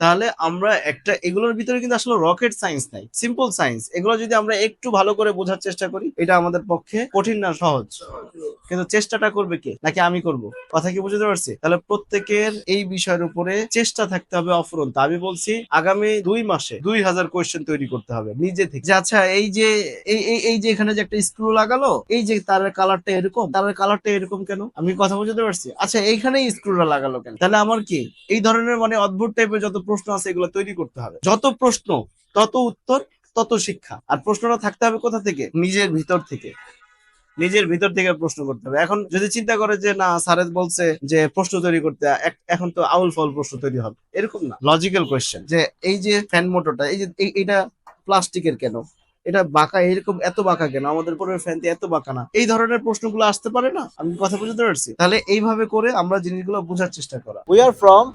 তাহলে আমরা একটা, এগুলোর ভিতরে কিন্তু আসলে রকেট সায়েন্স নাই সিম্পল সায়েন্স এগুলো যদি আমরা একটু ভালো করে বোঝার চেষ্টা করি, এটা আমাদের পক্ষে কঠিন না, সহজ। কিন্তু চেষ্টাটা করবে কে? নাকি আমি করব? কথা কি বুঝতে পারছি? তাহলে প্রত্যেকের এই বিষয়ের উপরে চেষ্টা থাকতে হবে অফুরন্ত। আমি বলছি, আগামী দুই মাসে দুই হাজার কোয়েশ্চেন তৈরি করতে হবে, নিজে থেকে। যে আচ্ছা এই যে, এই এই যে এখানে যে একটা স্ক্রু লাগালো, এই যে তার কালারটা এরকম, তার কালারটা এরকম কেন? আমি কথা বুঝতে পারছি? আচ্ছা এইখানেই স্ক্রুটা লাগালো কেন? তাহলে আমার কি? এই ধরনের মানে অদ্ভুত টাইপের যত প্রশ্ন আছে এগুলো তৈরি করতে হবে। যত প্রশ্ন তত উত্তর তত শিক্ষা। আর প্রশ্নটা থাকতে হবে কোথা থেকে? নিজের ভিতর থেকে। নিজের ভিতর থেকে প্রশ্ন করতে হবে। এখন যদি চিন্তা করে যে না স্যারের বলছে যে প্রশ্ন তৈরি করতে এখন তো আউল ফল প্রশ্ন তৈরি হবে। এরকম না। লজিক্যাল কোয়েশ্চেন যে এই যে ফ্যান মোটরটা এই যে এই- এইটা প্লাস্টিকের কেন? এটা বাঁকা এরকম এত বাঁকা কেন? আমাদের পরে ফ্যান এত বাঁকা না। এই ধরনের প্রশ্নগুলো আসতে পারে না? আমি কথা বুঝতে পারছি? তাহলে এইভাবে করে আমরা জিনিসগুলো বোঝার চেষ্টা করা। We are from